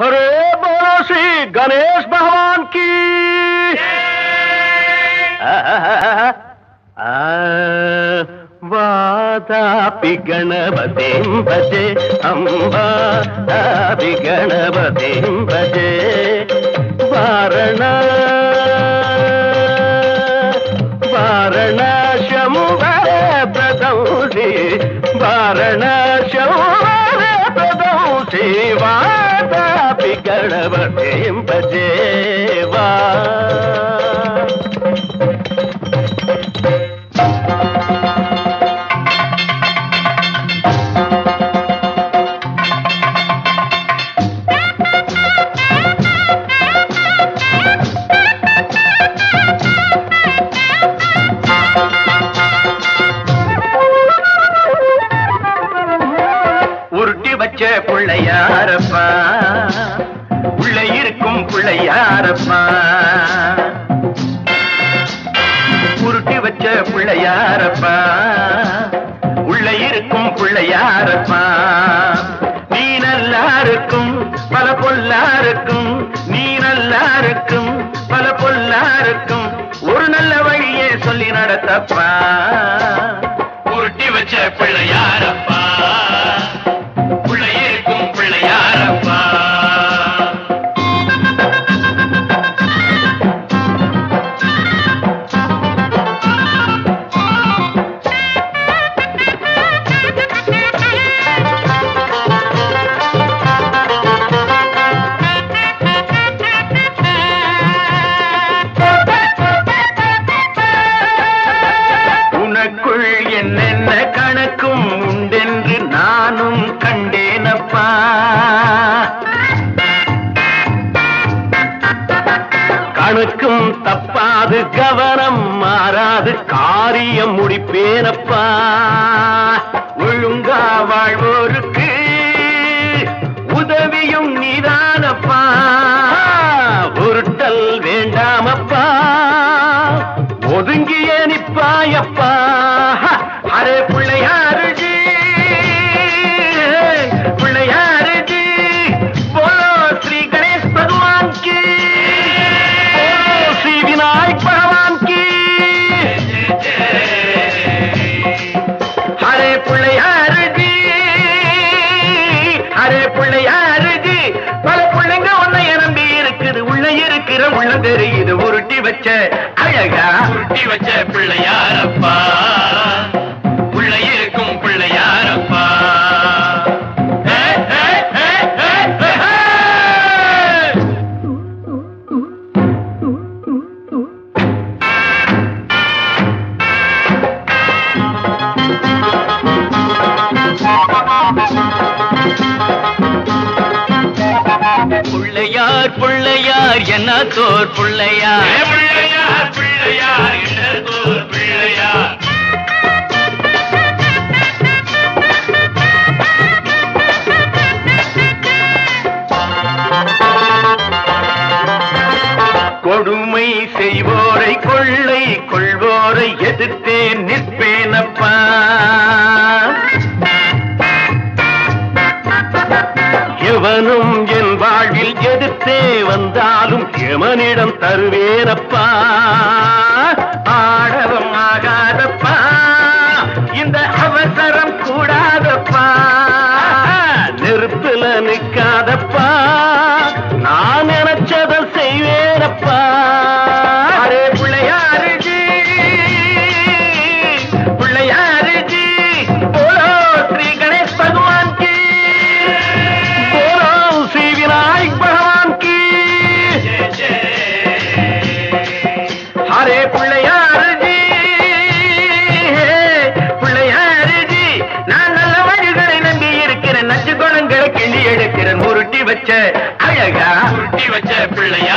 हरे बोलो श्री गणेश भगवान की। वादापि गणपतिं भजे अम्बापि गणपतिं भजे। वारण वारणाशं प्रदंसि वारणाशं கணவன் இன்பதேவா உருட்டி வச்ச பிள்ளையாரப்பா. இருக்கும் பிள்ளையாரப்பா உருட்டி வச்ச பிள்ளையாரப்பா உள்ள இருக்கும் பிள்ளையாரப்பா நீ நல்லா இருக்கும் பல பொல்லா இருக்கும். நீ நல்லா இருக்கும் பல பொல்லா இருக்கும். ஒரு நல்ல வழியே சொல்லி நடத்தப்பா. உருட்டி வச்ச பிள்ளையாரப்பா தனக்கும் உண்டென்று நானும் கண்டேனப்பா. கணக்கும் தப்பாது கவனம் மாறாது காரியம் முடிப்பேனப்பா. ஒழுங்கா வாழ்வோருக்கு உதவியும் நீதானப்பா. உருட்டல் வேண்டாமப்பா. ஒதுங்கிய நிப்பாயப்பா. அரே அரே பிள்ளையாருஜி அரே பிள்ளையாருஜி பல பிள்ளைங்க உன்னை நம்பி இருக்குது. உள்ள இருக்கிற உள்ள தெரியுது உருட்டி வச்ச அழகா. உருட்டி வச்ச பிள்ளையாரப்பா. உள்ள இருக்கும் பிள்ளையார் பிள்ளையார் என்ன தோர் பிள்ளையார்? ஏ பிள்ளையார் என்ன தோர் பிள்ளையார்? கொடுமை செய்வோரை கொள்ளை கொள்வோரை எதிர்த்தே நிற்க எமனிடம் தருவேனப்பா. ஆடவும் ஆகாதப்பா. இந்த அவசரம் கூடாதப்பா. நெருப்புல நிக்காதப்பா வச்ச அழகா உருட்டி வச்ச பிள்ளையா?